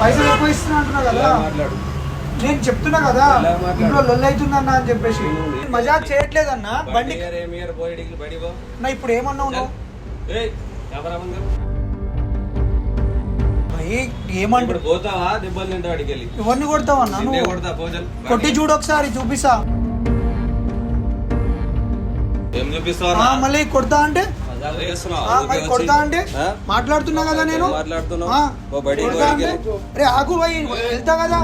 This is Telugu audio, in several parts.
పైసలు ఎక్కువ ఇస్తున్నా అంటున్నా కదా. నేను చెప్తున్నా కదా? ఇంట్లో లొల్లి అవుతుందన్న అని చెప్పేసి. మజాక్ చేయట్లేదన్న. బండి నా ఇప్పుడు ఏమన్నావు నువ్వు? ఏయ్ కెమెరా ముందు భయ్, ఏమంటు ఇప్పుడు పోతావా? దెబ్బలు తింటావు అడిగి ఎవరిని కొడతావన్నా నువ్వు? కొట్టి చూడు ఒకసారి చూపిస్తా. ఏం చూపిస్తావు మళ్ళీ కొడతా అంటే కొడతా అంటే? మాట్లాడుతున్నా కదా నేను? ఏం మాట్లాడుతున్నావు? ఆ, ఓ బడి కొడతా బడికి అంటే? వెళ్ళు. అరే ఆగు భయ్ వెళ్తా కదా.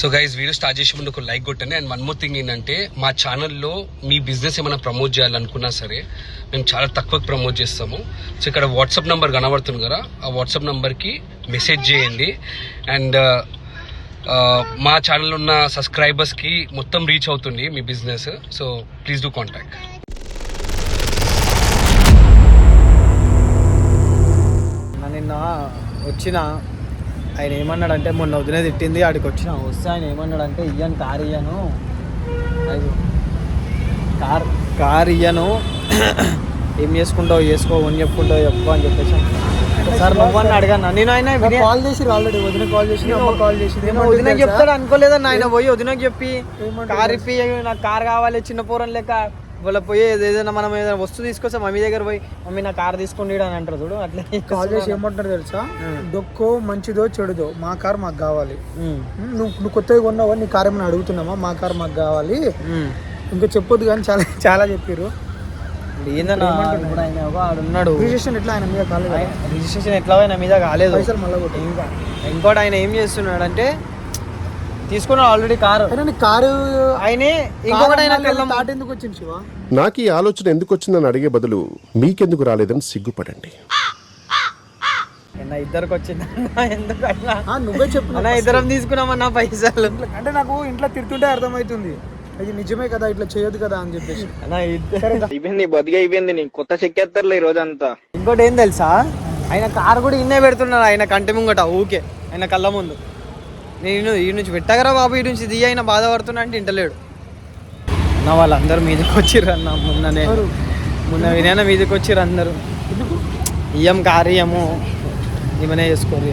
సో గైజ్ వీడియో స్టార్ట్ చేసే ముందు ఒక లైక్ కొట్టండి. అండ్ వన్ మోర్ థింగ్ ఏంటంటే మా ఛానల్లో మీ బిజినెస్ ఏమైనా ప్రమోట్ చేయాలనుకున్నా సరే మేము చాలా తక్కువ ప్రమోట్ చేస్తాము. సో ఇక్కడ వాట్సాప్ నెంబర్ కనబడుతుంది కదా ఆ వాట్సాప్ నెంబర్కి మెసేజ్ చేయండి. అండ్ మా ఛానల్ ఉన్న సబ్స్క్రైబర్స్కి మొత్తం రీచ్ అవుతుంది మీ business so please do contact నా నిన్న వచ్చిన ఆయన ఏమన్నాడంటే మొన్న వదిలే తిట్టింది ఆడికి వచ్చిన వస్తే ఆయన ఏమన్నాడంటే ఇయ్యను కార్ ఇయ్యను. Car car ఇయ్యను. ఏం చేసుకుంటావు చేసుకో అని చెప్పుకుంటావు చెప్పు అని చెప్పేసి సార్ నువ్వని అడిగాను నేను ఆయన కాల్ చేసి ఆల్రెడీ వదిన కాల్ చేసి కాల్ చేసి నేను వదినకి చెప్తాడు అనుకోలేదన్న ఆయన పోయి వదినకి చెప్పి కార్ ఇప్పి నాకు కార్ కావాలి చిన్న పూరం లెక్క వాళ్ళ పోయి ఏదైనా మనం ఏదైనా వస్తువు తీసుకొస్తే మమ్మీ దగ్గర పోయి మమ్మీ నా కార్ తీసుకోండి అని అంటారు చూడు అట్లా కాల్ చేసి ఏమంటారు తెలుసా? డొక్కో మంచిదో చెడుదో మా కార్ మాకు కావాలి. నువ్వు నువ్వు కొత్తగా కొన్నావా? నీ కార్ ఏమైనా అడుగుతున్నామా మా కార్ మాకు కావాలి. ఇంకా చెప్పొద్దు కానీ చాలా చాలా చెప్పారు ఏందన్నా? ఇప్పుడు ఆయన రిజిస్ట్రేషన్ ఎట్లా ఆయన మీద కాలేదు రిజిస్ట్రేషన్ ఎట్లా అయినా మీద కాలేదు. పైసలు మళ్ళీ కొట్టి ఇంకా ఇంకోటి ఆయన ఏం చేస్తున్నాడు అంటే తీసుకున్నాడు ఆల్రెడీ కారు కారు ఆయనే ఇంకొకటి ఆయన తాట ఎందుకు వచ్చింది శివ? నాకు ఈ ఆలోచన ఎందుకు వచ్చిందని అడిగే బదులు మీకెందుకు రాలేదని సిగ్గుపడండి. అన్న ఇద్దరికి వచ్చింది. అన్న ఎందుకు నువ్వే చెప్పు అన్న ఇద్దరం తీసుకున్నామన్న పైసలు. అంటే నాకు ఇంట్లో తిడుతుంటే అర్థమవుతుంది. అది నిజమే కదా ఇట్లా చేయొద్దు కదా అని చెప్పేసి. అయిపోయింది బతికి అయిపోయింది నీకు. కొత్త చెక్కేస్తారులే ఈ రోజంతా. ఇంకోటి ఏం తెలుసా? ఆయన కారు కూడా ఇన్నే పెడుతున్నాడు ఆయన కంటి ముంగట ఊకే. ఆయన కళ్ళ ముందు. నేను ఈ నుంచి పెట్టగరా బాబు ఈ నుంచి దిగి అయినా బాధపడుతున్నా అంటే ఇంటలేడు. అన్న వాళ్ళందరూ మీదకి వచ్చిర్రు అన్న మొన్ననే. మొన్న వినయన మీదకి వచ్చిర్రు అందరూ. ఇయ్యం కారు ఇయ్యము. ఈమెనే చేసుకోరు.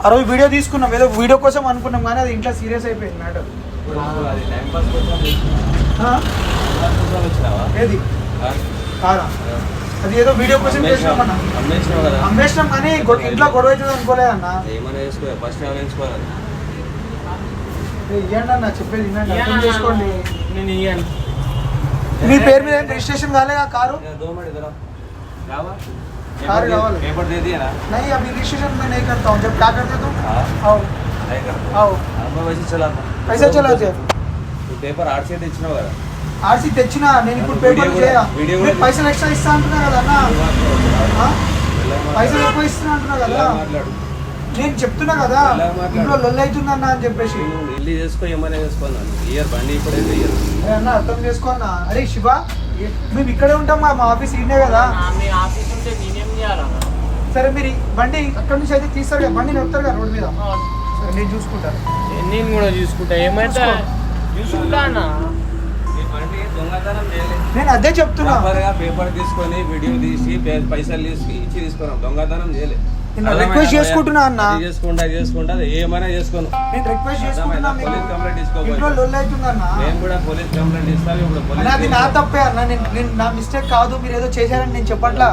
ఆ? రోజు వీడియో తీసుకున్నాం. ఏదో వీడియో కోసం అనుకున్నాం కానీ అది ఇంట్లో సీరియస్ అయిపోయింది మ్యాటర్. ఏది? ఆ? కాదా? అది ఏదో వీడియో కోసం చేసినామన్నా. అమ్మేసినాం కానీ ఇంట్లో గొడవ అవుతుంది అనుకోలేదన్న ఇవ్వండి అన్న చెప్పేది అర్థం చేసుకోండి. నేను ఇయ్యాను. మీ పేరు మీద రిజిస్ట్రేషన్ కాలేదా కారు? दो पेपर दे दिया ना। नहीं अभी रजिस्ट्रेशन में नहीं करता हूँ। जब क्या करते तुम? आओ। आओ। मैं वैसे चलाता कैसे चलाते పేపర్ ఆర్సీ తెచ్చినావు కదా ఆర్సీ తెచ్చినా నేను ఇప్పుడు పేపర్ చేయ పైసలు ఎక్స్ట్రా ఇస్తా అంటున్నా కదా పైసలు ఎక్కువ ఇస్తున్నా అంటున్నా కదా నేను చెప్తున్నా కదా ఇంట్లో లొల్ అవుతుందన్న అని చెప్పేసి ఇల్లు చేసుకో ఏమైనా చేసుకోవాలి ఇయర్ బండి ఇప్పుడే అన్న అర్థం చేసుకో అరే శివ మేము ఇక్కడే ఉంటాం మా ఆఫీస్ ఇన్నే కదా మీ ఆఫీస్ ఉంటే నేనే సరే మీరు బండి అక్కడి నుంచి అయితే తీస్తారు కదా బండి నడుపుతారు కదా రోడ్ మీద? సరే నేను చూసుకుంటాను. నేను కూడా చూసుకుంటా. ఏమైతే చూసుకుంటా అన్న. నేను అదే చెప్తున్నా. పేపర్ తీసుకొని వీడియో తీసి పైసలు తీసి ఇచ్చి తీసుకున్నాం. దొంగతనం చేయలేదు. నేను రిక్వెస్ట్ చేసుకుంటున్నా అన్న. చేసుకుంటా చేసుకుంటా ఏమైనా చేసుకోను. నేను రిక్వెస్ట్ చేసుకుంటున్నా పోలీస్ కంప్లైంట్ అవుతుందన్న నేను కూడా పోలీస్ కంప్లైంట్ ఇస్తాను ఇప్పుడు అన్న అది నా తప్పే అన్న. నేను నేను నా మిస్టేక్ కాదు మీరు ఏదో చేశారని నేను చెప్పట్లా.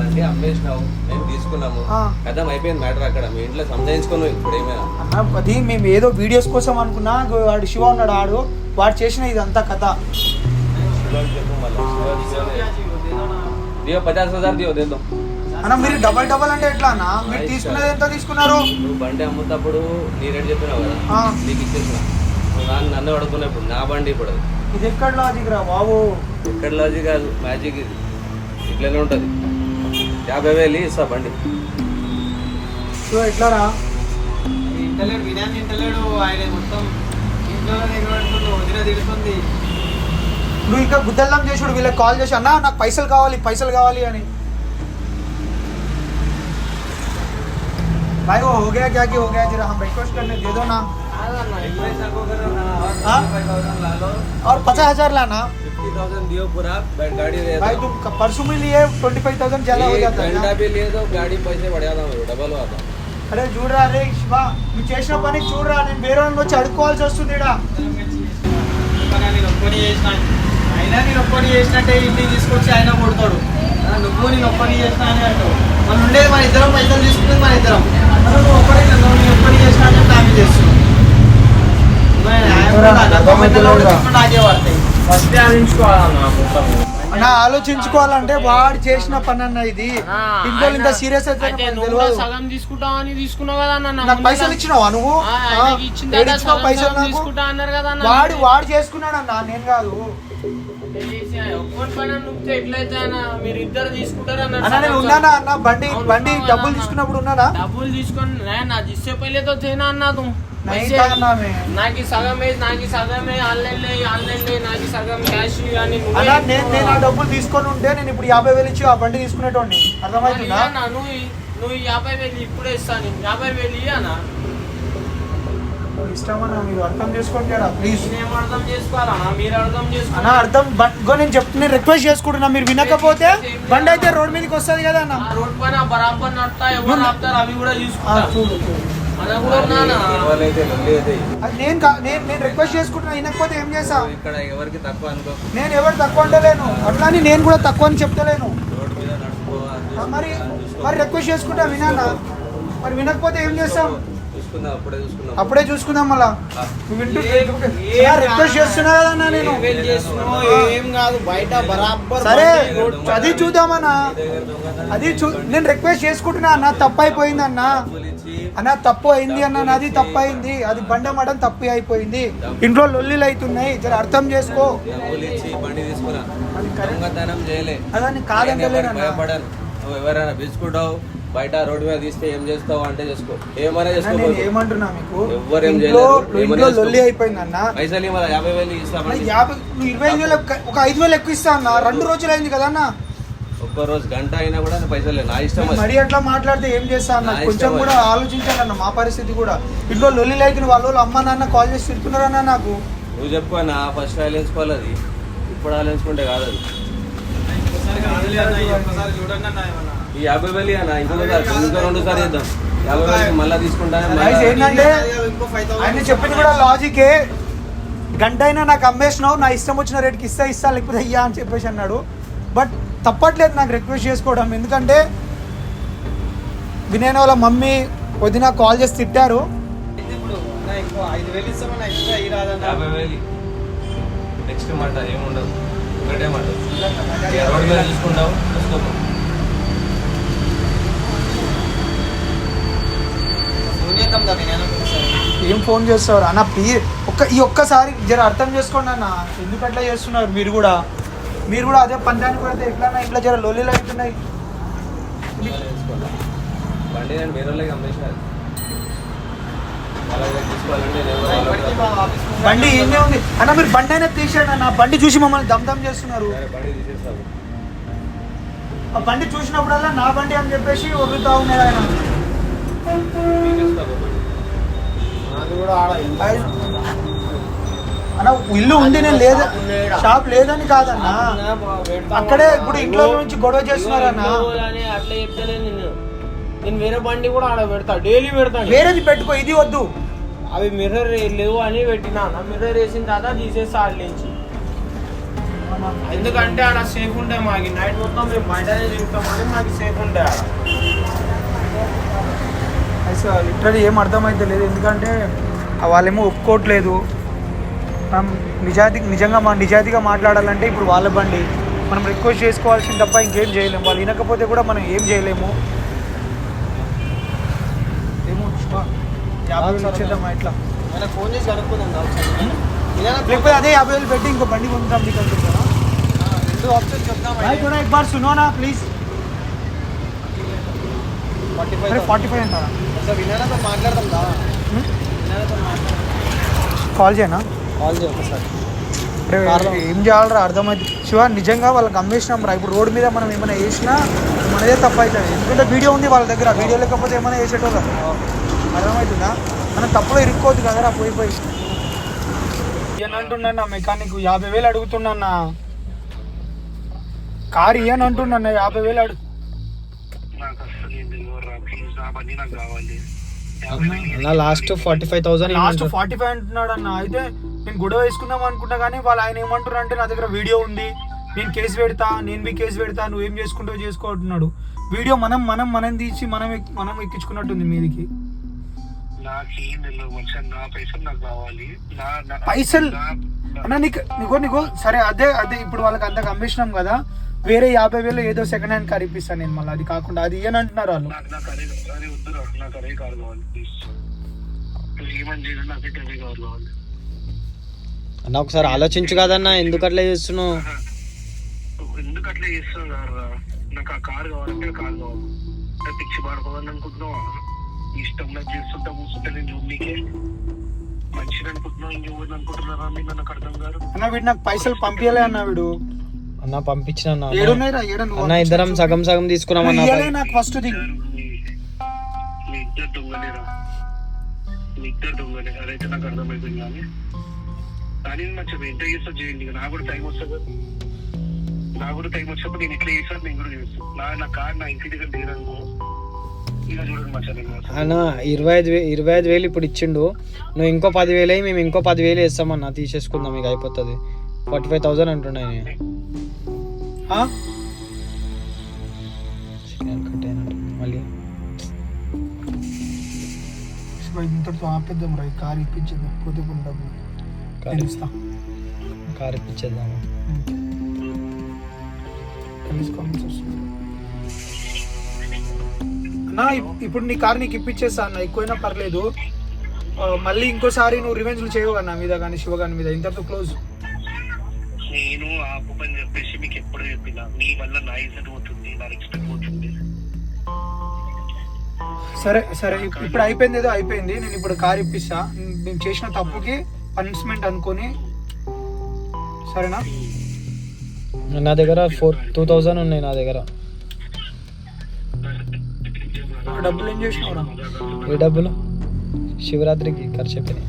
బండి అమ్మేసినావు మేము తీసుకున్నాము. కథం అయిపోయింది మ్యాటర్ అక్కడ మీ ఇంట్లో సంజాయించుకున్నావు ఇప్పుడు ఏమైనా? అన్న అది మేము ఏదో వీడియోస్ కోసం అనుకున్నా వాడు శివ ఉన్నాడు ఆడు వాడు చేసిన ఇదంతా కథ. దియో పచాస్ హజార్ దియో దేదో. అన్న మీరు డబల్ డబల్ అంటే ఎట్లా అన్న? మీరు తీసుకున్నది ఎంత తీసుకున్నారు? నువ్వు బండి అమ్ముతప్పుడు నీ రేట్ చెప్పినావు కదా. నీకు ఇచ్చేసిన. నన్ను అడుగుతున్నప్పుడు నా బండి ఇప్పుడు ఇది ఎక్కడ లాజిక్ రా బాబు? ఎక్కడ లాజిక్ కాదు మ్యాజిక్ ఇది. ఇట్లనే ఉంటుంది. యాభై వేలు ఇస్తా బండి సో ఎట్లా రా ఇంటలేడు వినాన్ని ఇంటలేడు ఆయన మొత్తం ఇంట్లో ఎగబెడుతుండు వదిన తిడుతుంది నువ్వు ఇంకా గుద్దల్లం చేసుడు వీళ్ళకి కాల్ చేసి అన్నా నాకు పైసలు కావాలి పైసలు కావాలి అని भाई वो हो गया क्या कि हो गया जरा हम रिक्वेस्ट करने दे दो ना हाँ? और पचास हजार लाना फिफ्टी थाउजेंड दियो पूरा बैठ गाड़ी दे भाई दो तुम परसों में लिए ट्वेंटी फाइव थाउजेंड ज्यादा हो एक जाता है घंटा ना भी लिए तो गाड़ी पैसे बढ़ा था डबल हुआ था అరే చూడరా రే శివ నువ్వు చేసిన పని చూడరా నేను వేరే వాళ్ళని వచ్చి అడుక్కోవాల్సి వస్తుంది ఈడ. నేను ఒక్కని చేసిన అయినా నేను ఒక్కని చేసినట్టే ఇంటికి తీసుకొచ్చి ఆయన కొడతాడు ఆ, నువ్వు నేను ఒక్కని చేసిన అని అంటావు మనం ఉండేది మన ఇద్దరం పైసలు తీసుకునేది మన ఇద్దరం అసలు నువ్వు ఒక్కడి నువ్వు నేను ఒక్కడి చేసిన అని చెప్పి నాకు చేస్తున్నావు నువ్వు ఆయన కూడా నాకు మెత్తలో కూడా తీసుకుంటే నాకే పడతాయి ఫస్ట్ ఆలోచించుకోవాలన్నా మొత్తం ఆలోచించుకోవాలంటే వాడు చేసిన పని అన్న ఇది ఇంట్లో ఇంత సీరియస్ సగం అని తీసుకున్నావు కదా అన్న నాకు పైసలు ఇచ్చినావా నువ్వు? పైసలు తీసుకుంటా అన్నారు కదా వాడు వాడు చేసుకున్నాడు అన్న నేను కాదు ఉన్నానా అన్న? బండి బండి డబ్బులు తీసుకున్నప్పుడు ఉన్నానా? డబ్బులు తీసుకొని నా జిస్సే పైలేతో చేయనా అన్నా నాకు సగమే నాకు సగమే ఆన్లైన్ ఆన్లైన్ నాకు సగం క్యాష్ అని అలా నేను నేను ఆ డబ్బులు తీసుకొని ఉంటే నేను ఇప్పుడు యాభై వేలు ఇచ్చి ఆ బండి తీసుకునేటోడిని. అర్థమవుతుందా? నువ్వు నువ్వు యాభై వేలు ఇప్పుడే ఇస్తాను యాభై వేలు ఇయ్యానా ఇష్టమన్నా మీరు అర్థం చేసుకోవట్లేదా ప్లీజ్ నేను అర్థం చేసుకోవాలా మీరు అర్థం చేసుకో అర్థం బండ్గో నేను చెప్తున్నా రిక్వెస్ట్ చేసుకుంటున్నా మీరు వినకపోతే బండి అయితే రోడ్ మీదకి వస్తుంది కదా అన్న. రోడ్ పైన బరాబర్ నడుతా ఎవరు ఆపుతారు అవి కూడా చూసుకోవాలి నేను నేను నేను రిక్వెస్ట్ చేసుకుంటున్నా వినకపోతే ఏం చేసా ఇక్కడ ఎవరికి తక్కువ అనుకో. నేను ఎవరు తక్కువ అంటలేను. అట్లా అని నేను కూడా తక్కువ అని చెప్తలేను. మరి మరి రిక్వెస్ట్ చేసుకుంటా వినానా? మరి వినకపోతే ఏం చేస్తాం? చూసుకుందాం అప్పుడే చూసుకుందాం. అప్పుడే చూసుకుందాం మళ్ళా. రిక్వెస్ట్ చేస్తున్నా కదా అన్న నేను? ఏం చేస్తున్నావు? ఏం కాదు బయట బరాబర్ సరే అది చూద్దామన్నా. అది చూ నేను రిక్వెస్ట్ చేసుకుంటున్నా అన్న తప్పు అయిపోయింది అన్న అన్న తప్పు అయింది అన్న నాది తప్పు అయింది అది బండమడం తప్పు అయిపోయింది. ఇంట్లో లొల్లిలు అవుతున్నాయి జర అర్థం చేసుకో. అదని కాదంటలేను నువ్వు ఎవరైనా పిలుచుకుంటావు బయట రోడ్డు మీద తీస్తే ఏం చేస్తావు అంటే చేసుకో. ఏమైనా చేసుకో నేను ఏమంటున్నా మీకు? ఎవ్వరు ఏం ఏమని లొల్లి. అయిపోయింది అన్న పైసలు యాభై వేలు ఇస్తామండి యాభై నువ్వు ఇరవై వేలు ఒక ఐదు వేలు ఎక్కువ ఇస్తా అన్న. రెండు రోజులు అయింది కదా అన్న. ఒక్క రోజు గంట అయినా కూడా పైసలు లేదు. నా ఇష్టం అది. మరి అట్లా మాట్లాడితే ఏం చేస్తా అన్న? కొంచెం. కూడా ఆలోచించాలి అన్న మా పరిస్థితి కూడా. ఇంట్లో లొల్లి లేకిన వాళ్ళు వాళ్ళు అమ్మ నాన్న కాల్ చేసి తిడుతున్నారన్న నాకు? నువ్వు చెప్పు అన్న ఫస్ట్ ఆలోచించుకోవాలి అది. ఇప్పుడు ఆలోచించుకుంటే కాదు అది. ఒకసారి కాదులే అన్న, ఈ ఒక్కసారి చూడండి అన్న ఏమన్నా. ఈ యాభై వేలు అన్న ఇంకా రెండు సార్లు ఇద్దాం. యాభై వేలు మళ్ళీ తీసుకుంటాను Guys, ఏంటంటే ఇంకో 5,000 ఆయన చెప్పింది కూడా లాజికే గంట అయినా నాకు అమ్మేసినావు నా ఇష్టం వచ్చిన రేట్కి ఇస్తా ఇస్తా లేకపోతే అయ్యా అని చెప్పేసి అన్నాడు. బట్ తప్పట్లేదు నాకు రిక్వెస్ట్ చేసుకోవడం. ఎందుకంటే వినయన వాళ్ళ మమ్మీ వదిన కాల్ చేసి తిట్టారు. నెక్స్ట్ మాట ఏముండదు. ఒకటే మాట. మీద తీసుకుంటావు. ఏం ఫోన్ చేస్తారు? అన్న ఒక్క ఈ ఒక్కసారి జర అర్థం చేసుకోండి అన్న. ఎందుకు అట్లా చేస్తున్నారు మీరు కూడా? మీరు కూడా అదే పంచానికి పడితే ఎట్లా ఇట్లా జర లొల్లిలు అవుతున్నాయి బండి నేను వేరే వాళ్ళకి అమ్మేసిన బండి ఏమే ఉంది? అన్న మీరు బండి అయినా తీసేయండి అన్న. బండి చూసి మమ్మల్ని దమ్ దమ్ చేస్తున్నారు. ఆ బండి చూసినప్పుడల్లా నా బండి అని చెప్పేసి వదులుతా ఉన్నారు ఆయన. కూడా ఆడ అన్న ఇల్లు ఉంది నేను లేదు. షాప్ లేదని కాదన్న. అక్కడే ఇప్పుడు ఇంట్లో నుంచి గొడవ చేస్తున్నారన్న అట్లా నేను వేరే బండి కూడా ఆడ పెడతా డైలీ పెడతాను వేరేది పెట్టుకో ఇది వద్దు. అవి మిర్రర్ లేవు అని పెట్టినా మిర్రర్ వేసిన తర్వాత తీసేస్తా ఆడ నుంచి ఎందుకంటే ఆడ సేఫ్ ఉంటాయి మాకు. నైట్ మొత్తం మేము బయటనే తిరుగుతామని మాకు సేఫ్ ఉంటాయి ఆడ. లిటరలీ ఏం అర్థమైతే లేదు. ఎందుకంటే వాళ్ళేమో ఒప్పుకోవట్లేదు. మనం నిజాయితీ నిజంగా మనం నిజాయితీగా మాట్లాడాలంటే ఇప్పుడు వాళ్ళ బండి. మనం రిక్వెస్ట్ చేసుకోవాల్సింది తప్ప ఇంకేం చేయలేము వాళ్ళు వినకపోతే కూడా మనం ఏం చేయలేము. ఏమో ఇట్లా? ఫోన్ చేసి లేకపోతే అదే యాభై వేలు పెట్టి ఇంకో బండి కొంటాం మీకు అనుకుంటున్నాను బార్ సునోనా please forty five forty five అంటారా? Call hmm? చేయనా? కాల్ చేయి ఒకసారి. ఏం చేయాలరా? అర్థమైంది. శివ నిజంగా వాళ్ళకి అమ్మేసినాం రా. ఇప్పుడు రోడ్డు మీద మనం ఏమైనా వేసినా మనదే తప్పు అవుతుంది ఎందుకంటే వీడియో ఉంది వాళ్ళ దగ్గర. వీడియో లేకపోతే ఏమైనా వేసేటోళ్ళం అర్థమవుతుందా మనం తప్పులో ఇరుక్కోవద్దు కదరా పోయి పోయి. అంటున్నా నా మెకానిక్ యాభై వేలు అడుగుతున్నా కార్ ఇయ్యని అంటున్నా యాభై వేలు అడుగు. Last forty five thousand last forty five అంటున్నాడు అన్న అయితే నేను గొడవ వేసుకుందాం అనుకున్నా కానీ వాళ్ళు ఆయన ఏమంటారు అంటే నా దగ్గర వీడియో ఉంది. నేను కేసు పెడతా నేను మీ కేసు పెడతా నువ్వు ఏం చేసుకుంటావు చేసుకో అంటున్నాడు. వీడియో మనం మనం మనం తీసి మనం మనం ఎక్కించుకున్నట్టుంది మీదికి. పైసలు అన్న నీకు నీకో నీకో సరే అదే అదే ఇప్పుడు వాళ్ళకి అంతకు అమ్మేసినాం కదా. వేరే యాభై వేలు ఏదో సెకండ్ హ్యాండ్ కార్ ఇప్పిస్తాను నేను మళ్ళీ. అది కాకుండా అది ఇయ్యని అంటున్నారు వాళ్ళు. ఏమని నాకు అదే కారు కావాలి. అన్న ఒకసారి ఆలోచించు కదన్నా ఎందుకు అట్లా చేస్తున్నావు? ఎందుకు అట్లా చేస్తున్నావు కారురా నాకు ఆ కారు కావాలంటే కారు కావాలి. పిచ్చి పడుకోవాలని అనుకుంటున్నావా? ఇష్టం నాకు చేస్తుంటా కూర్చుంటే నేను చూడనీకే మంచిది అనుకుంటున్నావు ఇంకెవరిని అనుకుంటున్నారా మీరు నాకు అర్థం కాదు. అన్న వీడు నాకు పైసలు పంపించలే అన్న వీడు. అన్న పంపించిన అన్న ఏడున్నాయిరా ఏడు నువ్వు అన్న ఇద్దరం సగం సగం తీసుకున్నామన్నా ఇయ్యలే నాకు ఫస్ట్ థింగ్ మీ మీ ఇద్దరు దొంగలేరా మీ ఇద్దరు దొంగలే. అదైతే నాకు అర్థమైపోయింది కానీ. కానీ మంచిగా ఎంత చేస్తా చేయండి. నాకు కూడా టైం వస్తుంది. నాకు కూడా టైం వచ్చినప్పుడు నేను ఇట్లా చేసాను నేను కూడా చేస్తాను నా నా కార్ నా ఇంటి దగ్గర లేదనుకో చేస్తాను. అన్న ఇరవై ఐదు వే ఇరవై ఐదు వేలు ఇప్పుడు ఇచ్చిండు. నువ్వు ఇంకో పదివేలు అయ్యి మేము ఇంకో పదివేలు వేస్తామన్నా. తీసేసుకుందాం ఇక అయిపోతుంది. ఫార్టీ ఫైవ్ థౌసండ్ అంటున్నాయి. మళ్ళీ? ఇంతటితో ఆపేద్దాం రా. కార్ కొన్ని డబ్బులు. కార్ ఇస్తా కార్ ఇప్పించేద్దాము అన్నా ఇప్- ఇప్పుడు నీ కార్ నీకు ఇప్పించేస్తా అన్న. ఎక్కువైనా పర్లేదు. మళ్ళీ ఇంకోసారి నువ్వు రివెంజ్లు చేయవు నా మీద కానీ శివ గాని మీద. ఇంతటితో క్లోజ్. నేను ఆపు అని చెప్పేసి మీకు ఎప్పుడు చెప్పినా మీ వల్ల నా ఇజ్జత్ పోతుంది నా రెస్పెక్ట్ పోతుంది. సరే సరే. ఇప్- ఇప్పుడు అయిపోయింది ఏదో అయిపోయింది. నేను ఇప్పుడు కార్ ఇప్పిస్తా. నేను చేసిన తప్పుకి పనిష్మెంట్ అనుకొని సరేనా? నా దగ్గర ఫోర్ టూ థౌజండ్ ఉన్నాయి నా దగ్గర. డబ్బులు ఏం చేసినావురా ఏ డబ్బులు శివరాత్రికి ఖర్చు అయిపోయినాయి.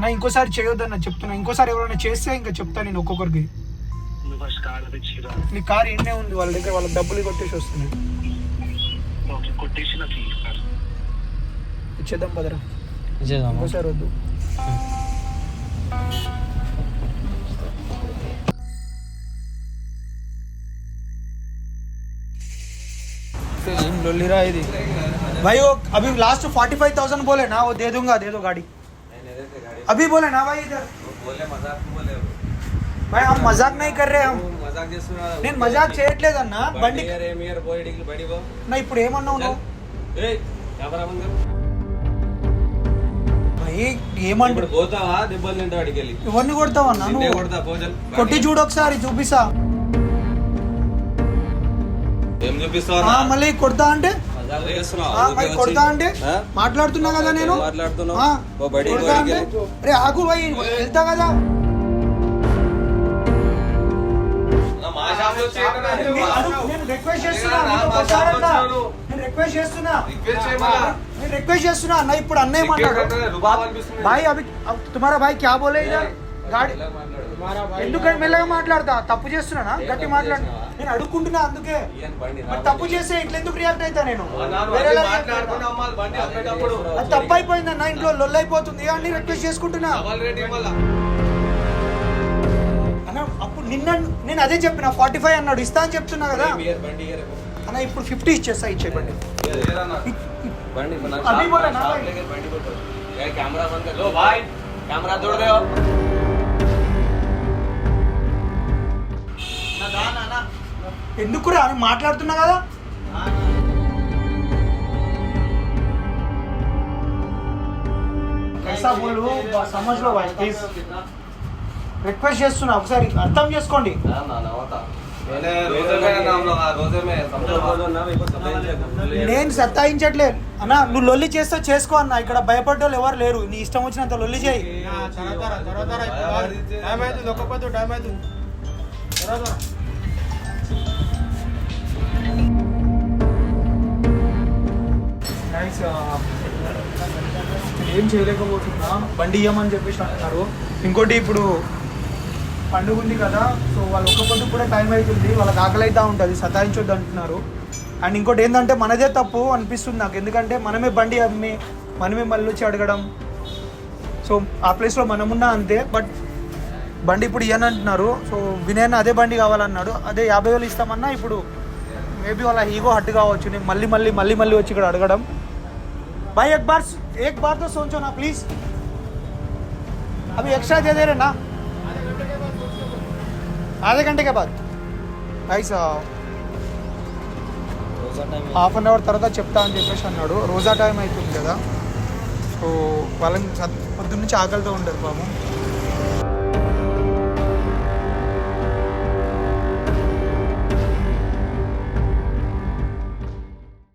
నా ఇంకోసారి చేయొద్దన్న చెప్తున్నా. ఇంకోసారి ఎవరైనా చేస్తే ఇంకా చెప్తా నేను ఒక్కొక్కరికి. నీ కార్ ఎన్నే ఉంది వాళ్ళ దగ్గర వాళ్ళకి డబ్బులు కొట్టేసి ఇస్తారు ఇచ్చేద్దాం పదరా. ఇచ్చేద్దామా? ఇంకోసారి వద్దు ఏం లొల్లిరా ఇది भाई वो अभी लास्ट फोर्टी फाइव थाउजेंड बोले ना वो दे दूंगा दे दो गाड़ी अभी बोले ना भाई इधर बोले मजाक बोले भाई हम मजाक नहीं कर रहे हम మజాక్ చేస్తున్నా నేను మజాక్ చేయట్లేదన్నా బండి ఏమియర్ పోయి బడి పో నా ఇప్పుడు ఏమన్నావు నువ్వు ఏయ్ కెమెరా ముందు భాయ్ ఏమంటాడు ఇప్పుడు పోతావా? దెబ్బలు తింటావు అడిగి వెళ్ళి ఎవరిని కొడతావన్నా నిన్నే నువ్వు కొడతా భోజన్ కొట్టి చూడు ఒకసారి చూపిస్తా. ఏం చూపిస్తావు ఆ, మళ్ళీ కొడతా అంటే. కొడతా అంటే? మాట్లాడుతున్నా కదా నేను. అరే ఆగు భాయ్ వెళ్తా కదా. నేను రిక్వెస్ట్ చేస్తున్నా రిక్వెస్ట్ చేస్తున్నా. రిక్వెస్ట్. నేను రిక్వెస్ట్ చేస్తున్నా అన్న ఇప్పుడు అన్న ఏమన్నాడు రుబాబ్ అనిపిస్తుంది. भाई अभी अब तुम्हारा भाई क्या बोले इधर गाड़ी ఇలా మాట్లాడు. ఎందుకని మెల్లగా మాట్లాడతా తప్పు చేస్తున్నానా గట్టి మాట్లాడు నేను అడుక్కుంటున్నా అందుకే ఈయన బండి మరి నా తప్పు బండి. చేస్తే ఇట్లా ఎందుకు రియాక్ట్ అవుతా నేను నాన్న వేరేలా అన్ని react మాట్లాడుకుని అవుతా. అమ్మాలి బండి అమ్మేటప్పుడు అది తప్పు అయిపోయిందన్న ఇంట్లో లొల్లు అయిపోతుంది అని రిక్వెస్ట్ చేసుకుంటున్నా డబల్ రేటింగ్ వల్ల అన్న అప్పుడు నిన్న నేను అదే చెప్పిన ఫార్టీ ఫైవ్ అన్నాడు ఇస్తా అని చెప్తున్నా కదా ఇయర్ బండి ఇయర్ అన్న ఇప్పుడు ఫిఫ్టీ ఇచ్చేస్తా ఇచ్చేయండి బండి నా अभी shop- बोला ना shop भाई। लेके బండి बोलो ये कैमरा बंद कर लो भाई कैमरा तोड़ दे ఎందుకు రా నేను మాట్లాడుతున్నా కదా कैसा बोलो समझ लो भाई प्लीज రిక్వెస్ట్ చేస్తున్నా ఒకసారి అర్థం చేసుకోండి నా నా నవత నేను సత్తాయించట్లేదు. అన్న నువ్వు లొల్లి చేస్తే చేసుకో అన్న. ఇక్కడ భయపడ్డోళ్ళు ఎవరు లేరు. నీ ఇష్టం వచ్చినంత లొల్లి చేయి. ఏం చేయలేకపోతున్నా. బండి ఇవ్వమని చెప్పేసి అంటున్నారు. ఇంకోటి ఇప్పుడు పండుగ ఉంది కదా సో వాళ్ళు ఒక్క పొద్దు కూడా టైం అవుతుంది వాళ్ళకి ఆకలి అవుతూ ఉంటుంది సతాయించొద్దు అంటున్నారు అండ్ ఇంకోటి ఏంటంటే మనదే తప్పు అనిపిస్తుంది నాకు ఎందుకంటే మనమే బండి అమ్మి మనమే మళ్ళీ వచ్చి అడగడం సో ఆ ప్లేస్లో మనమున్నా అంతే బట్ బండి ఇప్పుడు ఇవ్వని అంటున్నారు సో వినయన్ అదే బండి కావాలన్నాడు అదే యాభై వేలు ఇస్తామన్నా ఇప్పుడు మేబీ వాళ్ళ ఈగో హట్ కావచ్చు నేను మళ్ళీ మళ్ళీ మళ్ళీ మళ్ళీ వచ్చి ఇక్కడ అడగడం भाई एक बार एक बार तो सोचो ना प्लीज अभी एक्स्ट्रा दे दे रहे ना आधे घंटे के बाद ఐసా హాఫ్ అన్ అవర్ తర్వాత చెప్తా అని చెప్పేసి అన్నాడు రోజా టైం అవుతుంది కదా సో వాళ్ళని పొద్దున్న నుంచి ఆకలితో ఉండరు పాపం